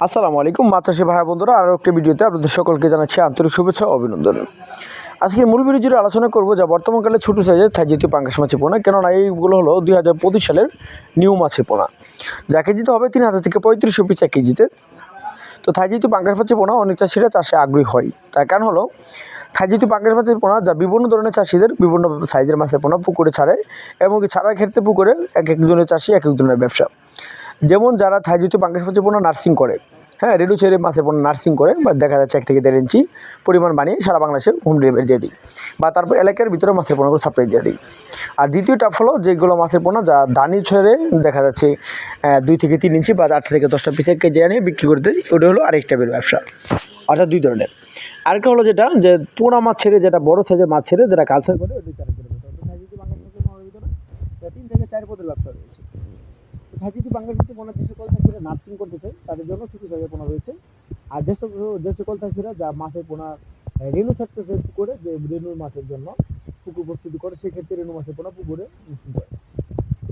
আসসালামু আলাইকুম মাতাসী ভাই বন্ধুরা আরও একটি ভিডিওতে আপনাদের সকলকে জানাচ্ছি আন্তরিক শুভেচ্ছা অভিনন্দন। আজকে মূল ভিডিও জুড়ে আলোচনা করব যা বর্তমানকালে ছোটো সাইজের থাইজিতীয় পাঙ্গাস মাছের পোনা, কেননা এইগুলো হলো দুই হাজার পঁচিশ সালের নিউ মাছের পোনা। যা কেজিতে হবে তিন হাজার থেকে পঁয়ত্রিশশো পিস এক কেজিতে। তো থাইজিতু পাঙ্গাস মাছের পোনা অনেক চাষিরা চাষে আগ্রহী হয়। তার কারণ হলো থাইজিতু পাঙ্গাস মাছের পোনা যা বিভিন্ন ধরনের চাষিদের বিভিন্ন সাইজের মাছের পোনা পুকুরে ছাড়ে এবং ছাড়ার ক্ষেত্রে পুকুরে এক একজনের চাষি এক এক ধরনের ব্যবসা। যেমন যারা থাইজিতু পাঙ্গাস মাছের পোনা নার্সিং করে হ্যাঁ রেডু ছেড়ে মাছের পোনা নার্সিং করে বা দেখা যাচ্ছে এক থেকে দেড় ইঞ্চি পরিমাণ বানিয়ে সারা বাংলাদেশে হোম ডেলিভারি দিয়ে দিই বা তারপর এলাকার ভিতরে মাছের পোনাগুলো সাপ্লাই দিয়ে দিই। আর দ্বিতীয় টাপ হলো যেগুলো মাছের পোনা যা দানি ছেড়ে দেখা যাচ্ছে দুই থেকে তিন ইঞ্চি বা আট থেকে দশটা পিসের কেজি আনিয়ে বিক্রি করে দিই, ওটা হলো আরেক টাইপের ব্যবসা। অর্থাৎ দুই ধরনের। আরেকটা হলো যেটা, যে পোনা মাছ ছেড়ে যেটা বড় সাইজের মাছ ছেড়ে যেটা কালচার করে ভিতরে তিন থেকে চার পদের ব্যবসা রয়েছে। থাইজিতু বাংলার ভিতরে পোনা যে সকল চাষিরা নার্সিং করতে চায় তাদের জন্য ছোটো পোনা রয়েছে আর যে সকল যে সকল চাষিরা যা মাছের পোনা রেণু ছাড়তেছে পুকুরে, যে রেণুর মাছের জন্য পুকুর প্রস্তুতি করে, সেক্ষেত্রে রেণু মাছের পোনা পুকুরে মিক্সিং করে।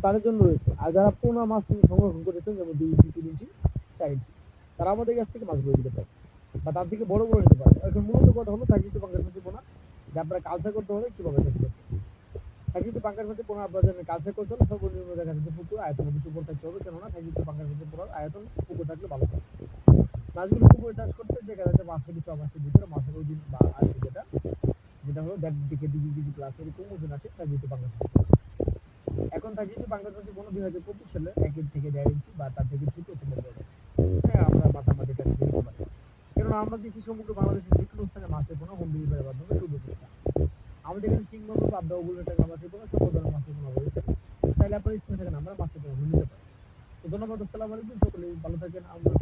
তাদের জন্য রয়েছে। আর যারা পোনা মাছ সংরক্ষণ করেছেন, যেমন দুই ইঞ্চি, তিন ইঞ্চি, চার ইঞ্চি, তারা আমাদের কাছ থেকে মাছগুলো নিতে পারে। বা তার থেকে বড় বড় নিতে পারে। এখন মূলত কথা হলো বাংলার মাছের পোনা, যে আপনারা কালচার করতে হবে কীভাবে চাষ করতে থাইজিতু বাংলার মাছের পোনা আপনার কালচার করতে হলে সর্বনিম্ন দেখা যাচ্ছে পুকুর আয়তন বেশি উপর থাকতে হবে। কেননা থাইজিতু বাংলার মাছের পোনার আয়তন পুকুর থাকলে ভালো হয়। মাছগুলো পুকুরে চাষ করতে দেখা যাচ্ছে পাঁচ থেকে ছ মাসের ভিতরে মাছের ওজন বা আসে যেটা। যেটা হলো দেড় থেকে দুই কেজি প্লাস এরকম ওজন আসে মাছের পোনা। এখন থাইজিতু বাংলার মাছের পোনা দুই হাজার পঁচিশ সালে এক থেকে দেড় ইঞ্চি বা তার থেকে ছোট অথবা বড়। হ্যাঁ আমরা মাছ আমাদের কাছে নিতে পারি। কেননা আমরা দিচ্ছি সমগ্র বাংলাদেশের যে কোনো স্থানে মাছের পোনা হোম ডেলিভারির মাধ্যমে আমাদের সিংহল পাবদা ওগুলো টাকা পোনা সকল ধরনের মাছের পোনা রয়েছে তাহলে আপনার স্ক্রিনে থাকা আমরা মাছের পোনা নিতে পারি। তো ধন্যবাদ, আসসালামু আলাইকুম সকলে ভালো থাকেন। আমরা